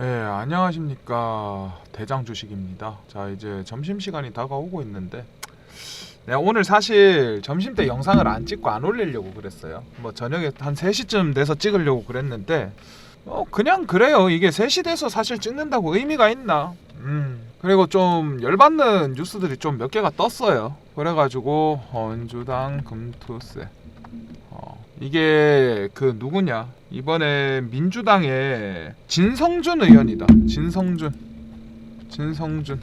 네, 안녕하십니까. 대장 주식입니다. 자, 이제 점심시간이 다가오고 있는데, 내가 오늘 사실 점심 때 영상을 안 찍고 안 올리려고 그랬어요. 뭐 저녁에 한 3시쯤 돼서 찍으려고 그랬는데, 어, 그냥 그래요. 이게 3시 돼서 사실 찍는다고 의미가 있나? 음. 그리고 좀 열받는 뉴스들이 좀 몇 개가 떴어요. 그래가지고, 헌주당 금투세. 어, 이게 그 누구냐? 이번에 민주당의 진성준 의원이다. 진성준. 진성준.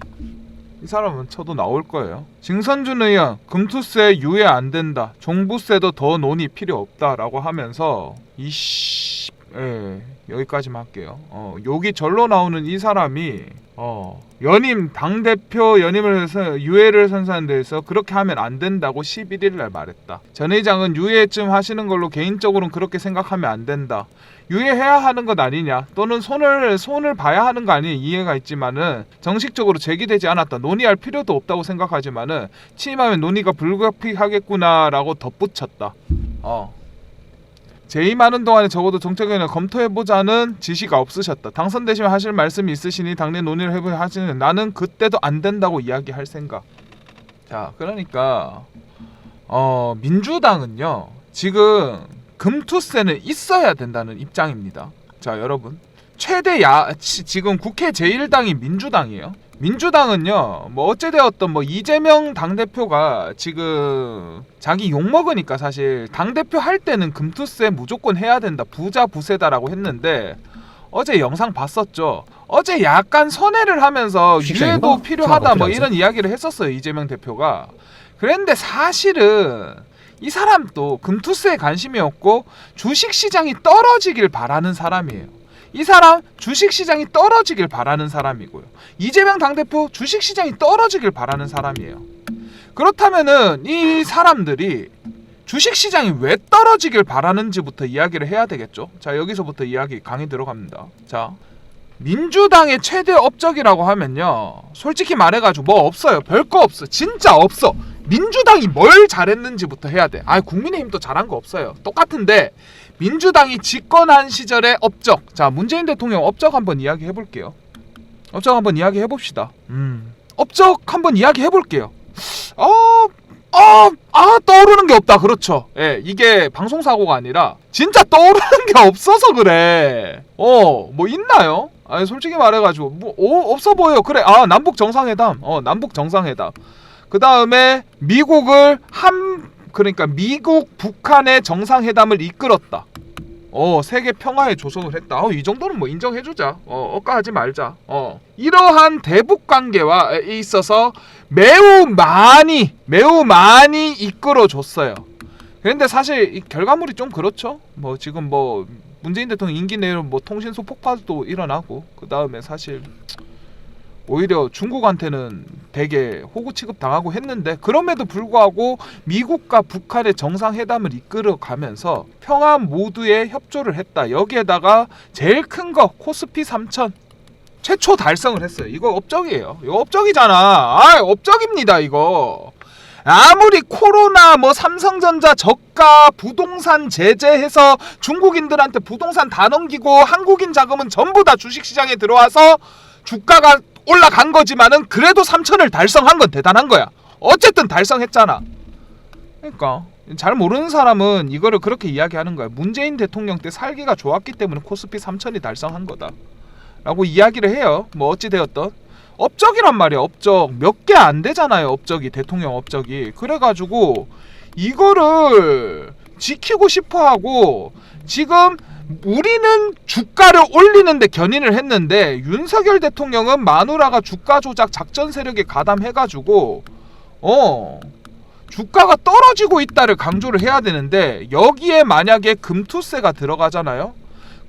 이 사람은 쳐도 나올 거예요. 진성준 의원 금투세 유예 안 된다. 종부세도 더 논의 필요 없다라고 하면서 이씨 예, 여기까지만 할게요. 어, 여기 절로 나오는 이 사람이 어, 연임 당 대표 연임을 해서 유예를 선사한 데에서 그렇게 하면 안 된다고 11일 날 말했다. 전 의장은 유예쯤 하시는 걸로 개인적으로는 그렇게 생각하면 안 된다. 유예해야 하는 것 아니냐 또는 손을 손을 봐야 하는 거 아니냐 이해가 있지만은 정식적으로 제기되지 않았다 논의할 필요도 없다고 생각하지만은 취임하면 논의가 불가피하겠구나라고 덧붙였다. 어. 재임하는 동안에 적어도 정책위원회 검토해보자는 지시가 없으셨다. 당선되시면 하실 말씀이 있으시니 당내 논의를 해보야 하시는 나는 그때도 안 된다고 이야기할 생각. 자, 그러니까 어 민주당은요 지금 금투세는 있어야 된다는 입장입니다. 자, 여러분 최대 야 치- 지금 국회 제1당이 민주당이에요. 민주당은요 뭐 어찌되었던 뭐 이재명 당대표가 지금 자기 욕먹으니까 사실 당대표 할 때는 금투세 무조건 해야 된다 부자 부세다라고 했는데 어제 영상 봤었죠. 어제 약간 선회를 하면서? 유예도 필요하다 뭐 이런 이야기를 했었어요 이재명 대표가. 그런데 사실은 이 사람도 금투세에 관심이 없고 주식 시장이 떨어지길 바라는 사람이에요 이 사람 주식시장이 떨어지길 바라는 사람이고요. 이재명 당대표 주식시장이 떨어지길 바라는 사람이에요. 그렇다면은 이 사람들이 주식시장이 왜 떨어지길 바라는지부터 이야기를 해야 되겠죠. 자, 여기서부터 이야기 강의 들어갑니다. 자, 민주당의 최대 업적이라고 하면요. 솔직히 말해가지고 뭐 없어요. 별거 없어. 진짜 없어. 민주당이 뭘 잘했는지부터 해야 돼. 아, 국민의힘도 잘한 거 없어요. 똑같은데 민주당이 집권한 시절의 업적. 자, 문재인 대통령 업적 한번 이야기해 볼게요. 업적 한번 이야기해 봅시다. 음. 업적 한번 이야기해 볼게요. 어, 어, 아, 떠오르는 게 없다. 그렇죠. 예, 이게 방송 사고가 아니라 진짜 떠오르는 게 없어서 그래. 어, 뭐 있나요? 아니, 솔직히 말해가지고 뭐 어, 없어 보여. 그래. 아, 남북 정상회담. 어, 남북 정상회담. 그 다음에 미국을 한 그러니까 미국 북한의 정상회담을 이끌었다. 어 세계 평화에 조성을 했다. 어, 이 정도는 뭐 인정해주자. 어 억까하지 말자. 어 이러한 대북 관계와 있어서 매우 많이 매우 많이 이끌어줬어요. 그런데 사실 이 결과물이 좀 그렇죠. 뭐 지금 뭐 문재인 대통령 임기 내로 뭐 통신소 폭파도 일어나고 그 다음에 사실 오히려 중국한테는 되게 호구 취급 당하고 했는데 그럼에도 불구하고 미국과 북한의 정상회담을 이끌어가면서 평화 모두에 협조를 했다. 여기에다가 제일 큰 거 코스피 3000 최초 달성을 했어요. 이거 업적이에요. 이거 업적이잖아. 아, 업적입니다. 이거. 아무리 코로나 뭐 삼성전자 저가 부동산 제재해서 중국인들한테 부동산 다 넘기고 한국인 자금은 전부 다 주식시장에 들어와서 주가가 올라간 거지만은 그래도 3천을 달성한 건 대단한 거야. 어쨌든 달성했잖아. 그러니까 잘 모르는 사람은 이거를 그렇게 이야기하는 거야. 문재인 대통령 때 살기가 좋았기 때문에 코스피 3천이 달성한 거다. 라고 이야기를 해요. 뭐 어찌 되었던 업적이란 말이야. 업적 몇 개 안 되잖아요. 업적이 대통령 업적이. 그래 가지고 이거를 지키고 싶어 하고 지금 우리는 주가를 올리는데 견인을 했는데 윤석열 대통령은 마누라가 주가 조작 작전 세력에 가담해가지고 어 주가가 떨어지고 있다를 강조를 해야 되는데 여기에 만약에 금투세가 들어가잖아요.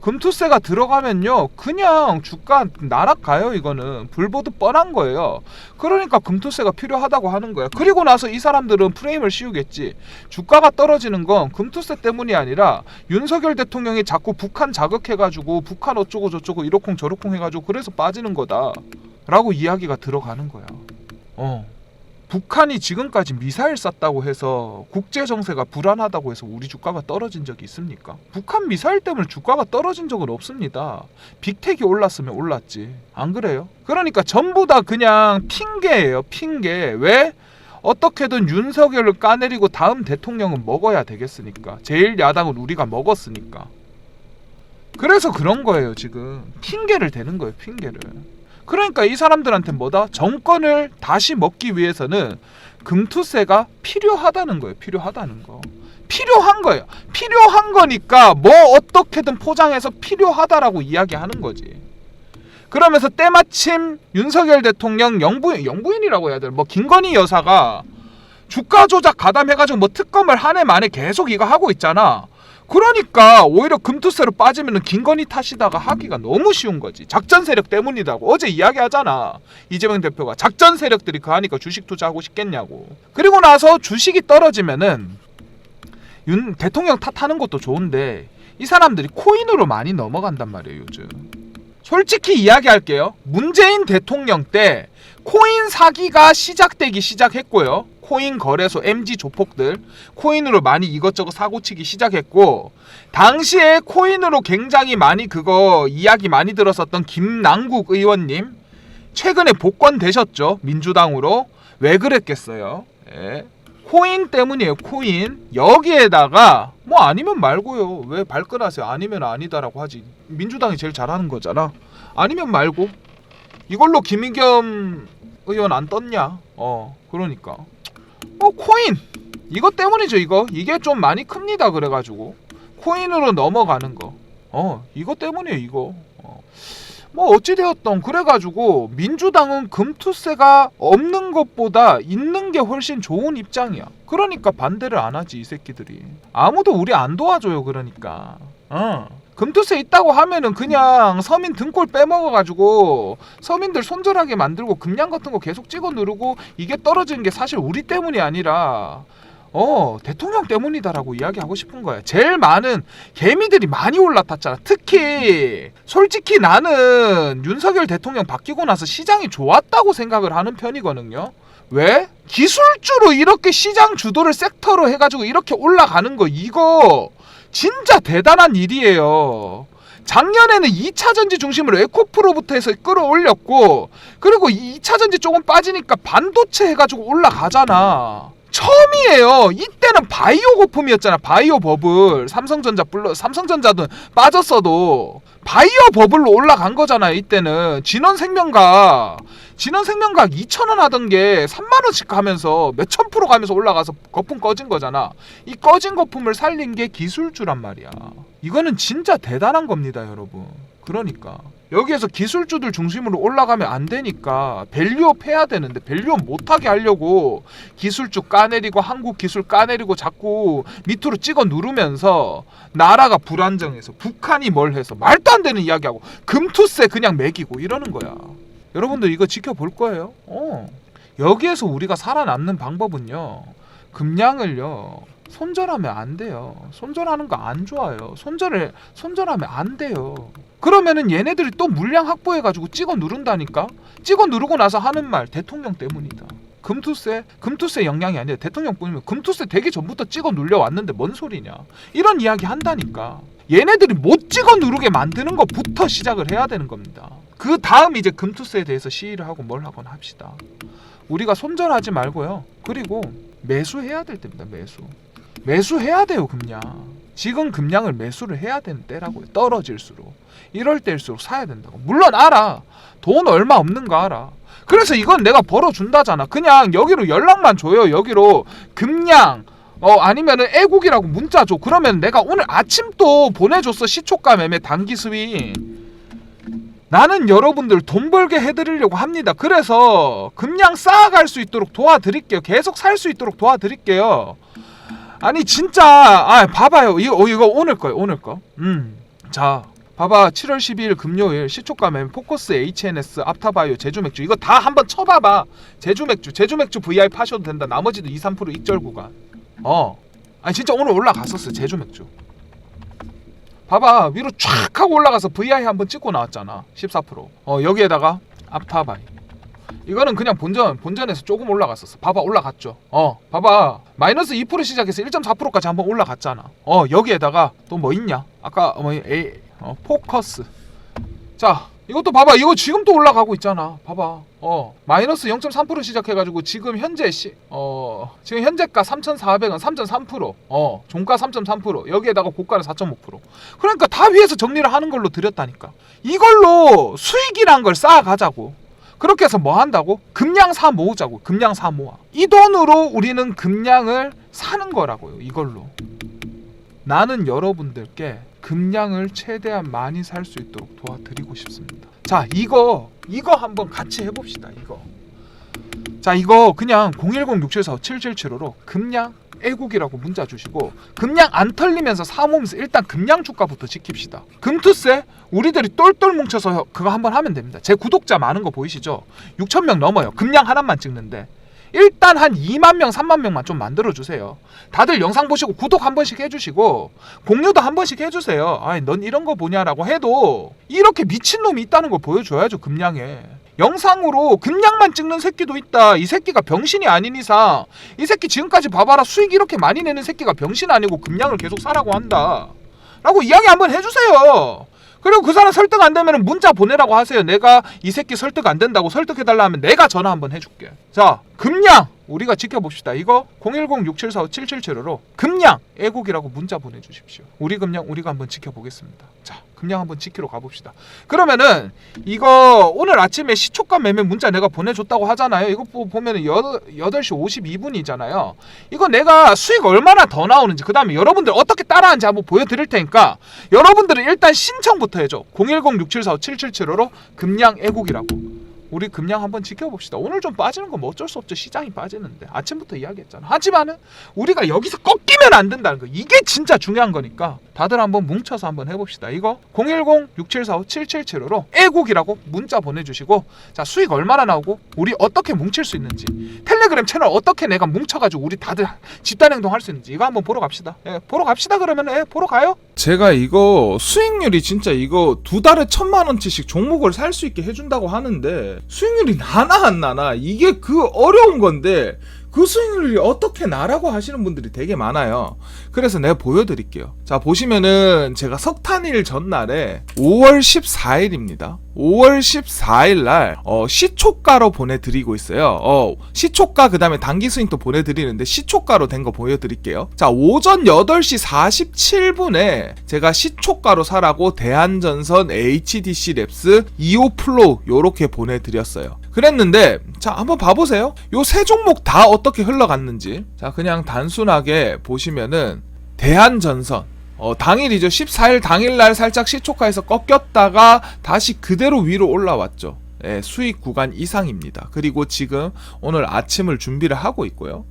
금투세가 들어가면요 그냥 주가 날아가요 이거는. 불보듯 뻔한 거예요. 그러니까 금투세가 필요하다고 하는 거야 그리고 나서 이 사람들은 프레임을 씌우겠지. 주가가 떨어지는 건 금투세 때문이 아니라 윤석열 대통령이 자꾸 북한 자극해가지고 북한 어쩌고 저쩌고 이러쿵 저러쿵 해가지고 그래서 빠지는 거다 라고 이야기가 들어가는 거야. 어 북한이 지금까지 미사일 쐈다고 해서 국제 정세가 불안하다고 해서 우리 주가가 떨어진 적이 있습니까? 북한 미사일 때문에 주가가 떨어진 적은 없습니다. 빅텍이 올랐으면 올랐지. 안 그래요? 그러니까 전부 다 그냥 핑계예요. 핑계. 왜? 어떻게든 윤석열을 까내리고 다음 대통령은 먹어야 되겠으니까. 제일 야당은 우리가 먹었으니까. 그래서 그런 거예요, 지금. 핑계를 대는 거예요, 핑계를. 그러니까 이 사람들한테 뭐다? 정권을 다시 먹기 위해서는 금투세가 필요하다는 거예요. 필요하다는 거. 필요한 거예요. 필요한 거니까 뭐 어떻게든 포장해서 필요하다라고 이야기하는 거지. 그러면서 때마침 윤석열 대통령 영부인 영부인이라고 해야 되나? 뭐 김건희 여사가 주가 조작 가담해가지고 뭐 특검을 한 해 만에 계속 이거 하고 있잖아. 그러니까 오히려 금투세로 빠지면은 김건희 탓이다가 하기가 너무 쉬운 거지. 작전 세력 때문이다고 어제 이야기하잖아. 이재명 대표가 작전 세력들이 그 하니까 주식 투자하고 싶겠냐고. 그리고 나서 주식이 떨어지면은 윤 대통령 탓하는 것도 좋은데 이 사람들이 코인으로 많이 넘어간단 말이에요 요즘. 솔직히 이야기할게요. 문재인 대통령 때 코인 사기가 시작되기 시작했고요. 코인 거래소 MG 조폭들 코인으로 많이 이것저것 사고치기 시작했고 당시에 코인으로 굉장히 많이 그거 이야기 많이 들었었던 김남국 의원님 최근에 복권 되셨죠 민주당으로? 왜 그랬겠어요? 예. 코인 때문이에요 코인. 여기에다가 뭐 아니면 말고요. 왜 발끈하세요? 아니면 아니다라고 하지. 민주당이 제일 잘하는 거잖아. 아니면 말고. 이걸로 김의겸 의원 안 떴냐? 어 그러니까 어 코인. 이것 때문이죠 이거. 이게 좀 많이 큽니다 그래가지고. 코인으로 넘어가는 거 어 이것 때문이에요 이거. 어. 뭐 어찌되었던 그래가지고 민주당은 금투세가 없는 것보다 있는 게 훨씬 좋은 입장이야. 그러니까 반대를 안 하지 이 새끼들이. 아무도 우리 안 도와줘요 그러니까. 어 금투세 있다고 하면은 그냥 서민 등골 빼먹어가지고 서민들 손절하게 만들고 금량 같은 거 계속 찍어 누르고 이게 떨어지는 게 사실 우리 때문이 아니라 어 대통령 때문이다라고 이야기하고 싶은 거야. 제일 많은 개미들이 많이 올라탔잖아. 특히 솔직히 나는 윤석열 대통령 바뀌고 나서 시장이 좋았다고 생각을 하는 편이거든요. 왜? 기술주로 이렇게 시장 주도를 섹터로 해가지고 이렇게 올라가는 거 이거 진짜 대단한 일이에요. 작년에는 2차 전지 중심으로 에코프로부터 해서 끌어올렸고 그리고 2차 전지 조금 빠지니까 반도체 해가지고 올라가잖아. 처음이에요. 이때는 바이오 거품이었잖아. 바이오 버블. 삼성전자 불러 삼성전자도 빠졌어도 바이오 버블로 올라간 거잖아요. 이때는 진원생명과 진원생명각 2,000원 하던 게 3만 원씩 가면서 몇 천 프로 가면서 올라가서 거품 꺼진 거잖아. 이 꺼진 거품을 살린 게 기술주란 말이야. 이거는 진짜 대단한 겁니다, 여러분. 그러니까 여기에서 기술주들 중심으로 올라가면 안 되니까 밸류업 해야 되는데 밸류업 못하게 하려고 기술주 까내리고 한국 기술 까내리고 자꾸 밑으로 찍어 누르면서 나라가 불안정해서 북한이 뭘 해서 말도 안 되는 이야기하고 금투세 그냥 매기고 이러는 거야. 여러분들 이거 지켜볼 거예요. 어. 여기에서 우리가 살아남는 방법은요. 금량을요. 손절하면 안 돼요. 손절하는 거 안 좋아요. 손절을 손절하면 안 돼요. 그러면은 얘네들이 또 물량 확보해 가지고 찍어 누른다니까. 찍어 누르고 나서 하는 말 대통령 때문이다. 금투세 금투세 영향이 아니라 대통령뿐이면 금투세 되기 전부터 찍어 눌려 왔는데 뭔 소리냐. 이런 이야기 한다니까. 얘네들이 못 찍어 누르게 만드는 것부터 시작을 해야 되는 겁니다. 그 다음 이제 금투세에 대해서 시위를 하고 뭘 하거나 합시다. 우리가 손절하지 말고요. 그리고 매수해야 될 때입니다. 매수. 매수해야 돼요, 금량. 지금 금량을 매수를 해야 되는 때라고요. 떨어질수록. 이럴 때일수록 사야 된다고. 물론 알아. 돈 얼마 없는 거 알아. 그래서 이건 내가 벌어준다잖아. 그냥 여기로 연락만 줘요. 여기로 금량 어 아니면은 애국이라고 문자 줘. 그러면 내가 오늘 아침 또 보내줬어. 시초가 매매 단기 스윙. 나는 여러분들 돈 벌게 해드리려고 합니다. 그래서 금량 쌓아갈 수 있도록 도와드릴게요. 계속 살 수 있도록 도와드릴게요. 아니 진짜 아 봐봐요. 이거 어, 이거 오늘 거예요. 오늘 거. 음. 자. 봐봐 7월 12일 금요일 시초가 매매 포커스 HNS 앞타바이오 제주 맥주 이거 다 한번 쳐봐봐 제주 맥주 제주 맥주 VI 파셔도 된다 나머지도 2, 3% 익절 구간 어 아니 진짜 오늘 올라갔었어 제주 맥주 봐봐 위로 촥 하고 올라가서 VI 한번 찍고 나왔잖아 14%어 여기에다가 앞타바이 이거는 그냥 본전 본전에서 조금 올라갔었어. 봐봐 올라갔죠. 어, 봐봐 마이너스 2% 시작해서 1.4%까지 한번 올라갔잖아. 어, 여기에다가 또 뭐 있냐? 아까 뭐 A 어, 포커스. 자, 이것도 봐봐. 이거 지금 또 올라가고 있잖아. 봐봐. 어, 마이너스 0.3% 시작해가지고 지금 현재 시, 어, 지금 현재가 3,400원 3.3%. 어, 종가 3.3%. 여기에다가 고가는 4.5%. 그러니까 다 위에서 정리를 하는 걸로 드렸다니까. 이걸로 수익이란 걸 쌓아가자고. 그렇게 해서 뭐 한다고? 금량 사 모으자고. 금량 사 모아. 이 돈으로 우리는 금량을 사는 거라고요. 이걸로. 나는 여러분들께 금량을 최대한 많이 살 수 있도록 도와드리고 싶습니다. 자, 이거 이거 한번 같이 해 봅시다. 이거. 자, 이거 그냥 010-6745-7775로 금량 애국이라고 문자 주시고 금량 안 털리면서 사모면서 일단 금량 주가부터 지킵시다. 금투세 우리들이 똘똘 뭉쳐서 그거 한번 하면 됩니다. 제 구독자 많은 거 보이시죠? 6천 명 넘어요. 금량 하나만 찍는데 일단 한 2만 명, 3만 명만 좀 만들어 주세요. 다들 영상 보시고 구독 한 번씩 해주시고 공유도 한 번씩 해주세요. 아이 넌 이런 거 보냐라고 해도 이렇게 미친 놈이 있다는 걸 보여줘야죠 금량에. 영상으로 금량만 찍는 새끼도 있다. 이 새끼가 병신이 아닌 이상 이 새끼 지금까지 봐봐라 수익 이렇게 많이 내는 새끼가 병신 아니고 금량을 계속 사라고 한다. 라고 이야기 한번 해주세요. 그리고 그 사람 설득 안 되면 문자 보내라고 하세요. 내가 이 새끼 설득 안 된다고 설득해달라 하면 내가 전화 한번 해줄게. 자, 금량 우리가 지켜봅시다. 이거 010-6745-7775로 금량 애국이라고 문자 보내주십시오. 우리 금량 우리가 한번 지켜보겠습니다. 자, 금량 한번 지키러 가봅시다. 그러면은 이거 오늘 아침에 시초가 매매 문자 내가 보내줬다고 하잖아요. 이거 보- 보면은 여, 8시 52분이잖아요. 이거 내가 수익 얼마나 더 나오는지 그 다음에 여러분들 어떻게 따라하는지 한번 보여드릴 테니까 여러분들은 일단 신청부터 해줘 010-6745-7775로 금량 애국이라고 우리 금량 한번 지켜봅시다. 오늘 좀 빠지는 건 뭐 어쩔 수 없죠. 시장이 빠지는데. 아침부터 이야기했잖아. 하지만은 우리가 여기서 꺾 이면 안 된다는 거 이게 진짜 중요한 거니까 다들 한번 뭉쳐서 한번 해봅시다 이거 010-6745-7775로 애국이라고 문자 보내주시고 자 수익 얼마나 나오고 우리 어떻게 뭉칠 수 있는지 텔레그램 채널 어떻게 내가 뭉쳐가지고 우리 다들 집단 행동 할 수 있는지 이거 한번 보러 갑시다. 예, 보러 갑시다 그러면 예, 보러 가요. 제가 이거 수익률이 진짜 이거 두 달에 천만 원치씩 종목을 살 수 있게 해준다고 하는데 수익률이 나나 안 나나 이게 그 어려운 건데 그 수익률이 어떻게 나라고 하시는 분들이 되게 많아요. 그래서 내가 보여드릴게요. 자 보시면은 제가 석탄일 전날에 5월 14일입니다. 5월 14일 날 어, 시초가로 보내드리고 있어요. 어, 시초가 그 다음에 단기 스윙도 보내드리는데 시초가로 된 거 보여드릴게요. 자 오전 8시 47분에 제가 시초가로 사라고 대한전선 HDC 랩스 25 플로우 요렇게 보내드렸어요. 그랬는데 자 한번 봐보세요. 요 세 종목 다 어떻게 흘러갔는지 자 그냥 단순하게 보시면은 대한전선 어, 당일이죠. 14일 당일날 살짝 시초가에서 꺾였다가 다시 그대로 위로 올라왔죠. 예, 수익 구간 이상입니다. 그리고 지금 오늘 아침을 준비를 하고 있고요.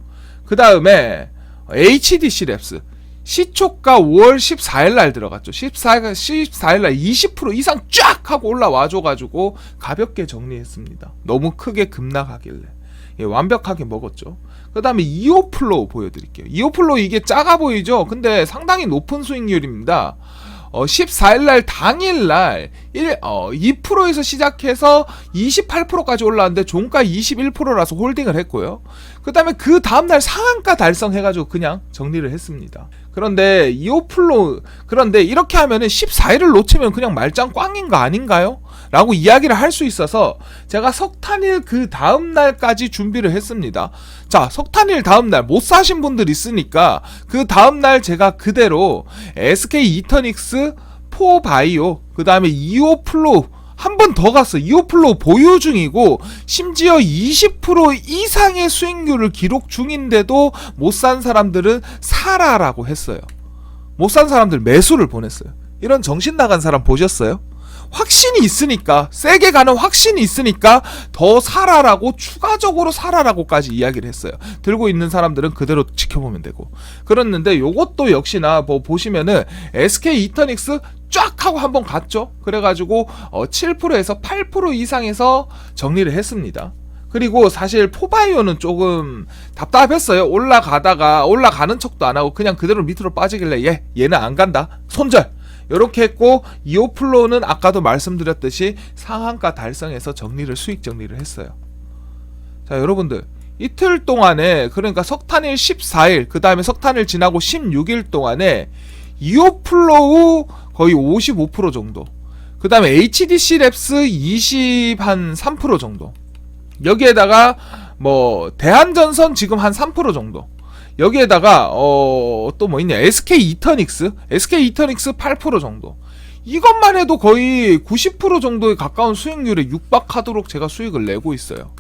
그 다음에 HDC 랩스 시초가 5월 14일 날 들어갔죠. 14일, 14일 날 20% 이상 쫙 하고 올라와줘가지고 가볍게 정리했습니다. 너무 크게 급락하길래. 예, 완벽하게 먹었죠. 그 다음에 2호 플로우 보여드릴게요. 2호 플로우 이게 작아 보이죠? 근데 상당히 높은 수익률입니다. 어, 14일날 당일날 1, 어, 2%에서 시작해서 28%까지 올라왔는데 종가 21%라서 홀딩을 했고요. 그 다음에 그 다음날 상한가 달성해가지고 그냥 정리를 했습니다. 그런데 2호 플로우, 그런데 이렇게 하면은 14일을 놓치면 그냥 말짱 꽝인 거 아닌가요? 라고 이야기를 할 수 있어서 제가 석탄일 그 다음날까지 준비를 했습니다. 자, 석탄일 다음날 못 사신 분들 있으니까 그 다음날 제가 그대로 SK 이터닉스 4바이오 그 다음에 2호 플로우 한번더 갔어. 2호 플로우 보유 중이고 심지어 20% 이상의 수익률을 기록 중인데도 못 산 사람들은 사라라고 했어요. 못 산 사람들 매수를 보냈어요. 이런 정신 나간 사람 보셨어요? 확신이 있으니까 세게 가는 확신이 있으니까 더 사라라고 추가적으로 사라라고까지 이야기를 했어요. 들고 있는 사람들은 그대로 지켜보면 되고 그랬는데 요것도 역시나 뭐 보시면은 SK 이터닉스 쫙 하고 한번 갔죠. 그래가지고 어 7%에서 8% 이상에서 정리를 했습니다. 그리고 사실 포바이오는 조금 답답했어요. 올라가다가 올라가는 척도 안 하고 그냥 그대로 밑으로 빠지길래 얘 얘는 안 간다. 손절. 이렇게 했고 이오플로는 아까도 말씀드렸듯이 상한가 달성해서 정리를 수익 정리를 했어요. 자, 여러분들. 이틀 동안에 그러니까 석탄일 14일, 그 다음에 석탄일 지나고 16일 동안에 이오플로우 거의 55% 정도. 그 다음에 HDC 랩스 20 한 3% 정도. 여기에다가 뭐 대한전선 지금 한 3% 정도. 여기에다가 어 또 뭐 있냐? SK 이터닉스, SK 이터닉스 8% 정도. 이것만 해도 거의 90% 정도에 가까운 수익률에 육박하도록 제가 수익을 내고 있어요.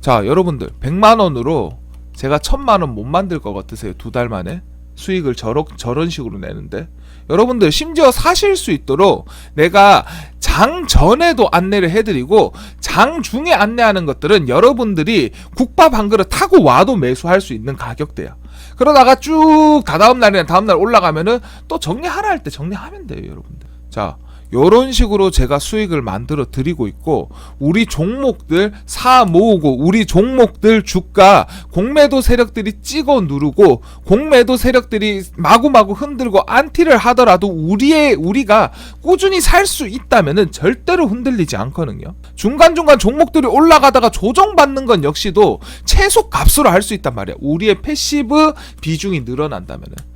자, 여러분들 100만 원으로 제가 1000만 원 못 만들 것 같으세요? 두 달 만에 수익을 저런 저런 식으로 내는데 여러분들 심지어 사실 수 있도록 내가 장 전에도 안내를 해드리고 장 중에 안내하는 것들은 여러분들이 국밥 한 그릇 타고 와도 매수할 수 있는 가격대야. 그러다가 쭉 다다음 날이나 다음 날 올라가면은 또 정리하라 할때 정리하면 돼요, 여러분들. 자, 요런 식으로 제가 수익을 만들어 드리고 있고 우리 종목들 사 모으고 우리 종목들 주가 공매도 세력들이 찍어 누르고 공매도 세력들이 마구마구 흔들고 안티를 하더라도 우리의 우리가 꾸준히 살 수 있다면은 절대로 흔들리지 않거든요. 중간중간 종목들이 올라가다가 조정받는 건 역시도 최소 값으로 할 수 있단 말이야. 우리의 패시브 비중이 늘어난다면은.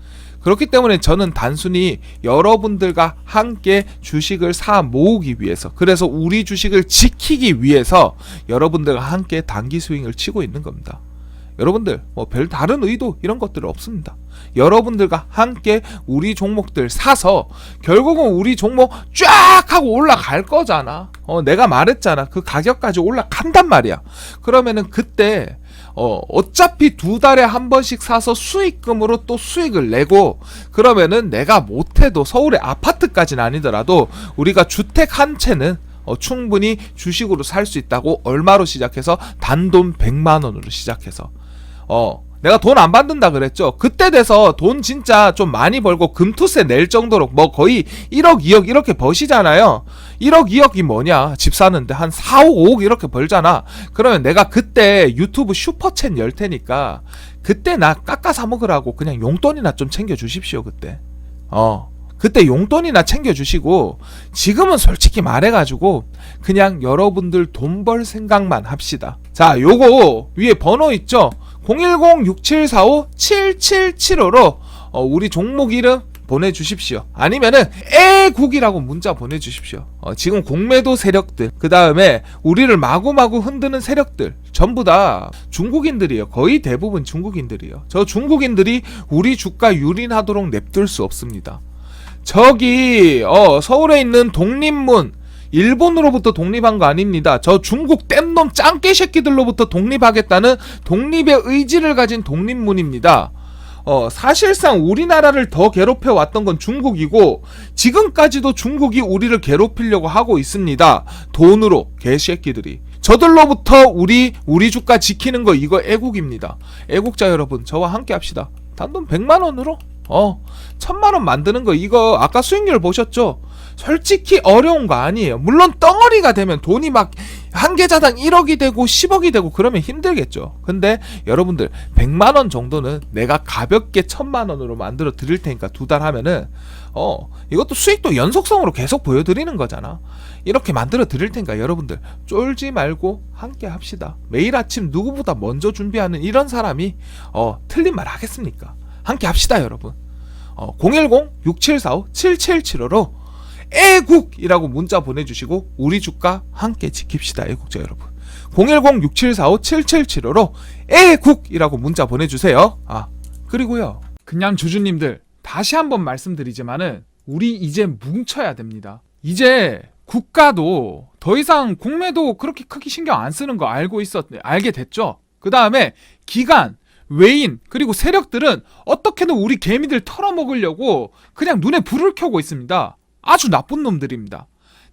그렇기 때문에 저는 단순히 여러분들과 함께 주식을 사 모으기 위해서 그래서 우리 주식을 지키기 위해서 여러분들과 함께 단기 스윙을 치고 있는 겁니다. 여러분들 뭐 별 다른 의도 이런 것들은 없습니다. 여러분들과 함께 우리 종목들 사서 결국은 우리 종목 쫙 하고 올라갈 거잖아. 어 내가 말했잖아. 그 가격까지 올라간단 말이야. 그러면은 그때 어, 어차피 두 달에 한 번씩 사서 수익금으로 또 수익을 내고 그러면은 내가 못해도 서울의 아파트까지는 아니더라도 우리가 주택 한 채는 어, 충분히 주식으로 살 수 있다고 얼마로 시작해서 단돈 100만 원으로 시작해서 어 내가 돈 안 받는다 그랬죠. 그때 돼서 돈 진짜 좀 많이 벌고 금투세 낼 정도로 뭐 거의 1억, 2억 이렇게 버시잖아요. 1억, 2억이 뭐냐? 집 사는데 한 4, 5, 5억 이렇게 벌잖아. 그러면 내가 그때 유튜브 슈퍼챗 열 테니까 그때 나 깎아 사 먹으라고 그냥 용돈이나 좀 챙겨 주십시오, 그때. 어. 그때 용돈이나 챙겨주시고 지금은 솔직히 말해가지고 그냥 여러분들 돈 벌 생각만 합시다. 자, 요거 위에 번호 있죠? 010-6745-7775로 어, 우리 종목 이름 보내주십시오. 아니면은 애국이라고 문자 보내주십시오. 어, 지금 공매도 세력들 그 다음에 우리를 마구마구 흔드는 세력들 전부 다 중국인들이에요. 거의 대부분 중국인들이에요. 저 중국인들이 우리 주가 유린하도록 냅둘 수 없습니다. 저기 어, 서울에 있는 독립문 일본으로부터 독립한 거 아닙니다. 저 중국 뗀놈 짱깨 새끼들로부터 독립하겠다는 독립의 의지를 가진 독립문입니다. 어, 사실상 우리나라를 더 괴롭혀 왔던 건 중국이고 지금까지도 중국이 우리를 괴롭히려고 하고 있습니다. 돈으로 개새끼들이. 저들로부터 우리 우리 주가 지키는 거 이거 애국입니다. 애국자 여러분 저와 함께 합시다. 단돈 100만 원으로 어, 천만 원 만드는 거 이거 아까 수익률 보셨죠? 솔직히 어려운 거 아니에요. 물론 덩어리가 되면 돈이 막 한 계좌당 1억이 되고 10억이 되고 그러면 힘들겠죠. 근데 여러분들 100만 원 정도는 내가 가볍게 천만 원으로 만들어 드릴 테니까 두 달 하면은 어, 이것도 수익도 연속성으로 계속 보여 드리는 거잖아. 이렇게 만들어 드릴 테니까 여러분들 쫄지 말고 함께 합시다. 매일 아침 누구보다 먼저 준비하는 이런 사람이 어, 틀린 말 하겠습니까? 함께 합시다, 여러분. 어, 010-6745-7775로 애국이라고 문자 보내주시고 우리 주가 함께 지킵시다, 애국자 여러분. 010-6745-7775로 애국이라고 문자 보내주세요. 아, 그리고요. 그냥 주주님들 다시 한번 말씀드리지만은 우리 이제 뭉쳐야 됩니다. 이제 국가도 더 이상 공매도 그렇게 크게 신경 안 쓰는 거 알고 있었 알게 됐죠. 그 다음에 기관 외인 그리고 세력들은 어떻게든 우리 개미들 털어먹으려고 그냥 눈에 불을 켜고 있습니다. 아주 나쁜 놈들입니다.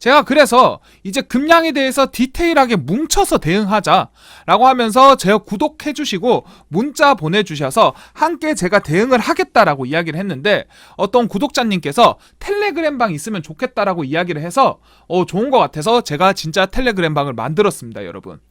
제가 그래서 이제 금양에 대해서 디테일하게 뭉쳐서 대응하자라고 하면서 제가 구독해 주시고 문자 보내 주셔서 함께 제가 대응을 하겠다라고 이야기를 했는데 어떤 구독자님께서 텔레그램 방 있으면 좋겠다라고 이야기를 해서 어 좋은 것 같아서 제가 진짜 텔레그램 방을 만들었습니다 여러분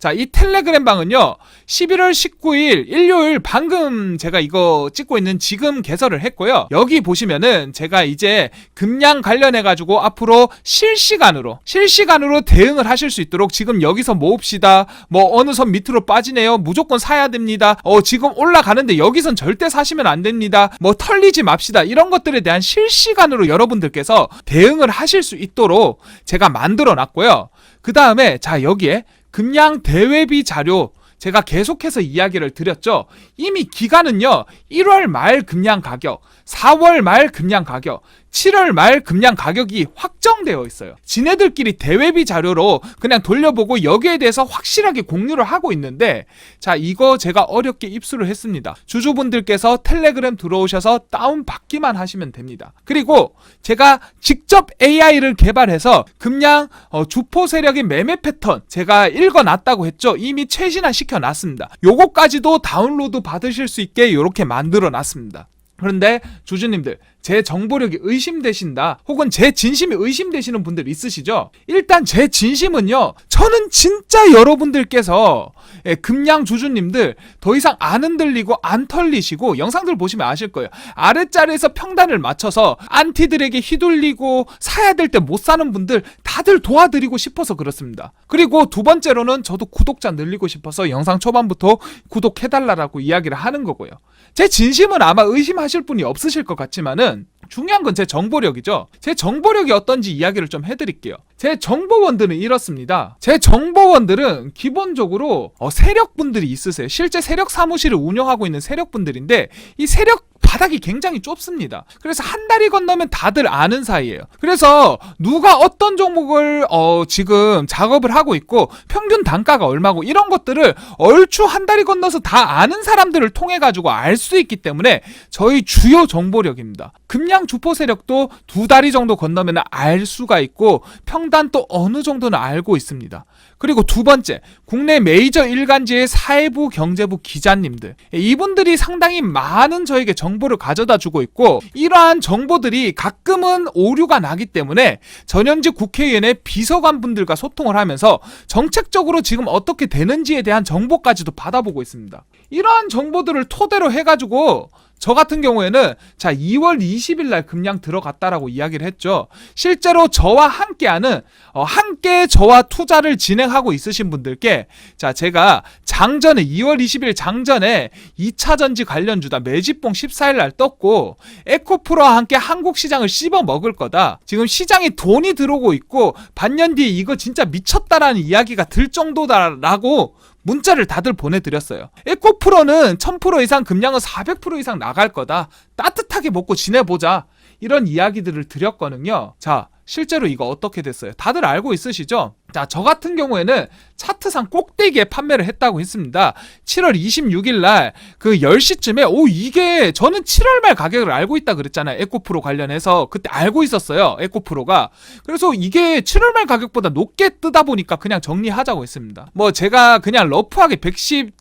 자, 이 텔레그램 방은요, 11월 19일 일요일 방금 제가 이거 찍고 있는 지금 개설을 했고요. 여기 보시면은 제가 이제 금량 관련해 가지고 앞으로 실시간으로, 실시간으로 대응을 하실 수 있도록 지금 여기서 모읍시다. 뭐 어느 선 밑으로 빠지네요. 무조건 사야 됩니다. 어, 지금 올라가는데 여기선 절대 사시면 안 됩니다. 뭐 털리지 맙시다. 이런 것들에 대한 실시간으로 여러분들께서 대응을 하실 수 있도록 제가 만들어 놨고요. 그 다음에 자 여기에 금양 대외비 자료 제가 계속해서 이야기를 드렸죠. 이미 기간은요. 1월 말 금양 가격, 4월 말 금양 가격, 7월 말 금양 가격이 확정되어 있어요. 지네들끼리 대외비 자료로 그냥 돌려보고 여기에 대해서 확실하게 공유를 하고 있는데 자, 이거 제가 어렵게 입수를 했습니다. 주주분들께서 텔레그램 들어오셔서 다운 받기만 하시면 됩니다. 그리고 제가 직접 AI를 개발해서 금양 어, 주포 세력의 매매 패턴 제가 읽어놨다고 했죠. 이미 최신화 시켜놨습니다. 요거까지도 다운로드 받으실 수 있게 이렇게 만들어 놨습니다. 그런데 주주님들 제 정보력이 의심되신다 혹은 제 진심이 의심되시는 분들 있으시죠? 일단 제 진심은요 저는 진짜 여러분들께서 예, 금양 주주님들 더 이상 안 흔들리고 안 털리시고 영상들 보시면 아실 거예요. 아랫자리에서 평단을 맞춰서 안티들에게 휘둘리고 사야 될 때 못 사는 분들 다들 도와드리고 싶어서 그렇습니다. 그리고 두 번째로는 저도 구독자 늘리고 싶어서 영상 초반부터 구독해달라고 이야기를 하는 거고요. 제 진심은 아마 의심하실 분이 없으실 것 같지만은 중요한 건 제 정보력이죠. 제 정보력이 어떤지 이야기를 좀 해드릴게요. 제 정보원들은 이렇습니다. 제 정보원들은 기본적으로 어, 세력분들이 있으세요. 실제 세력 사무실을 운영하고 있는 세력분들인데 이 세력 바닥이 굉장히 좁습니다. 그래서 한 달이 건너면 다들 아는 사이예요. 그래서 누가 어떤 종목을 어, 지금 작업을 하고 있고 평균 단가가 얼마고 이런 것들을 얼추 한 달이 건너서 다 아는 사람들을 통해 가지고 알 수 있기 때문에 저희 주요 정보력입니다. 금양 주포 세력도 두 다리 정도 건너면 알 수가 있고 평단 또 어느 정도는 알고 있습니다. 그리고 두 번째, 국내 메이저 일간지의 사회부, 경제부 기자님들. 이분들이 상당히 많은 저에게 정보를 가져다 주고 있고, 이러한 정보들이 가끔은 오류가 나기 때문에 전현직 국회의원의 비서관 분들과 소통을 하면서 정책적으로 지금 어떻게 되는지에 대한 정보까지도 받아보고 있습니다. 이러한 정보들을 토대로 해가지고 저 같은 경우에는 자 2월 20일 날 금량 들어갔다라고 이야기를 했죠. 실제로 저와 함께하는 어, 함께 저와 투자를 진행하고 있으신 분들께 자 제가 장전에 2월 20일 장전에 2차 전지 관련 주다 매집봉 14일 날 떴고 에코프로와 함께 한국 시장을 씹어 먹을 거다. 지금 시장에 돈이 들어오고 있고 반년 뒤에 이거 진짜 미쳤다라는 이야기가 들 정도다라고 문자를 다들 보내드렸어요. 에코프로는 1000% 이상 금량은 400% 이상 나갈 거다. 따뜻하게 먹고 지내보자. 이런 이야기들을 드렸거든요. 자, 실제로 이거 어떻게 됐어요? 다들 알고 있으시죠? 자, 저 같은 경우에는 차트상 꼭대기에 판매를 했다고 했습니다. 7월 26일 날 그 10시쯤에 오 이게 저는 7월 말 가격을 알고 있다 그랬잖아요. 에코프로 관련해서 그때 알고 있었어요. 에코프로가. 그래서 이게 7월 말 가격보다 높게 뜨다 보니까 그냥 정리하자고 했습니다. 뭐 제가 그냥 러프하게 110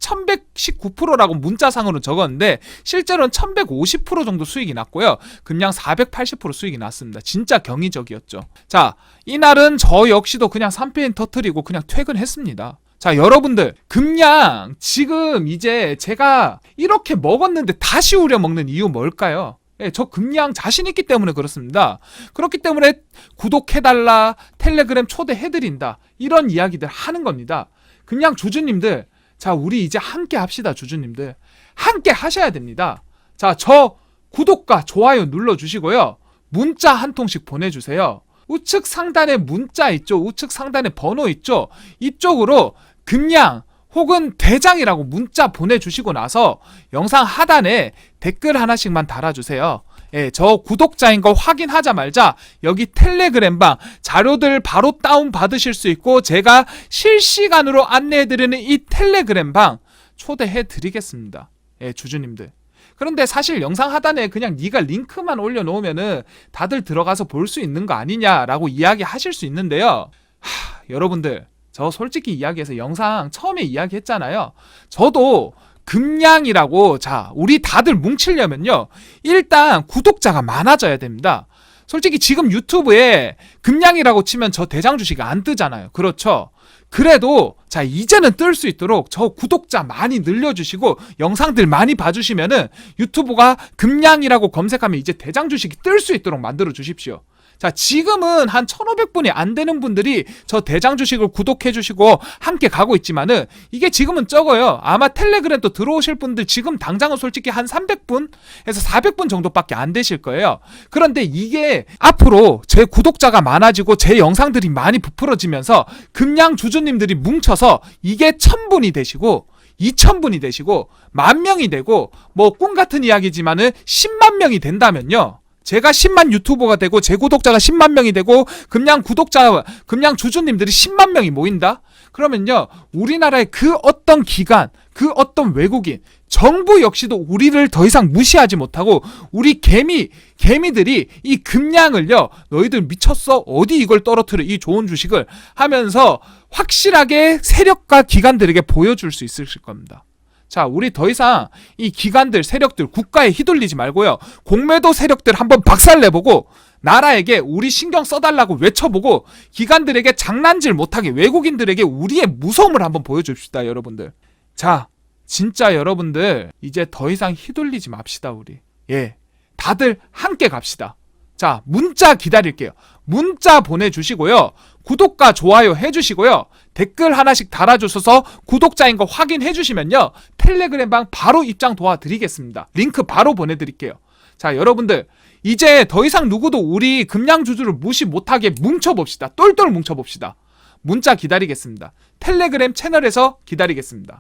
1119%라고 문자상으로 적었는데 실제로는 1150% 정도 수익이 났고요. 금량 480% 수익이 났습니다. 진짜 경이적이었죠. 자, 이날은 저 역시도 그냥 3패인 터트리고 그냥 퇴근했습니다. 자, 여러분들, 금량, 지금 이제 제가 이렇게 먹었는데 다시 우려 먹는 이유 뭘까요? 예, 저 금량 자신 있기 때문에 그렇습니다. 그렇기 때문에 구독해달라, 텔레그램 초대해드린다, 이런 이야기들 하는 겁니다. 금량 주주님들, 자, 우리 이제 함께 합시다, 주주님들. 함께 하셔야 됩니다. 자, 저 구독과 좋아요 눌러주시고요. 문자 한 통씩 보내주세요. 우측 상단에 문자 있죠. 우측 상단에 번호 있죠. 이쪽으로 금양 혹은 대장이라고 문자 보내주시고 나서 영상 하단에 댓글 하나씩만 달아주세요. 예, 저 구독자인 거 확인하자 말자 여기 텔레그램방 자료들 바로 다운 받으실 수 있고 제가 실시간으로 안내해드리는 이 텔레그램방 초대해 드리겠습니다. 예, 주주님들. 그런데 사실 영상 하단에 그냥 네가 링크만 올려놓으면은 다들 들어가서 볼 수 있는 거 아니냐라고 이야기하실 수 있는데요. 하, 여러분들 저 솔직히 이야기해서 영상 처음에 이야기했잖아요. 저도 금량이라고 자 우리 다들 뭉치려면요 일단 구독자가 많아져야 됩니다. 솔직히 지금 유튜브에 금양이라고 치면 저 대장 주식이 안 뜨잖아요. 그렇죠? 그래도 자 이제는 뜰 수 있도록 저 구독자 많이 늘려주시고 영상들 많이 봐주시면은 유튜브가 금양이라고 검색하면 이제 대장 주식이 뜰 수 있도록 만들어 주십시오. 자 지금은 한 1,500분이 안 되는 분들이 저 대장 주식을 구독해 주시고 함께 가고 있지만은 이게 지금은 적어요. 아마 텔레그램 또 들어오실 분들 지금 당장은 솔직히 한 300분에서 400분 정도밖에 안 되실 거예요. 그런데 이게 앞으로 제 구독자가 많아지고 제 영상들이 많이 부풀어지면서 금양 주주님들이 뭉쳐서 이게 1000분이 되시고 2,000분이 되시고 만 명이 되고 뭐 꿈 같은 이야기지만은 10만 명이 된다면요. 제가 10만 유튜버가 되고 제 구독자가 10만 명이 되고 금양 구독자 금양 주주님들이 10만 명이 모인다. 그러면요. 우리나라의 그 어떤 기관, 그 어떤 외국인, 정부 역시도 우리를 더 이상 무시하지 못하고 우리 개미 개미들이 이 금양을요. 너희들 미쳤어? 어디 이걸 떨어뜨려 이 좋은 주식을 하면서 확실하게 세력과 기관들에게 보여줄 수 있을 겁니다. 자, 우리 더 이상 이 기관들, 세력들, 국가에 휘둘리지 말고요. 공매도 세력들 한번 박살내보고, 나라에게 우리 신경 써달라고 외쳐보고, 기관들에게 장난질 못하게 외국인들에게 우리의 무서움을 한번 보여줍시다, 여러분들. 자, 진짜 여러분들, 이제 더 이상 휘둘리지 맙시다, 우리. 예. 다들 함께 갑시다. 자, 문자 기다릴게요. 문자 보내주시고요. 구독과 좋아요 해주시고요. 댓글 하나씩 달아주셔서 구독자인 거 확인해주시면요. 텔레그램 방 바로 입장 도와드리겠습니다. 링크 바로 보내드릴게요. 자, 여러분들. 이제 더 이상 누구도 우리 금양주주를 무시 못하게 뭉쳐봅시다. 똘똘 뭉쳐봅시다. 문자 기다리겠습니다. 텔레그램 채널에서 기다리겠습니다.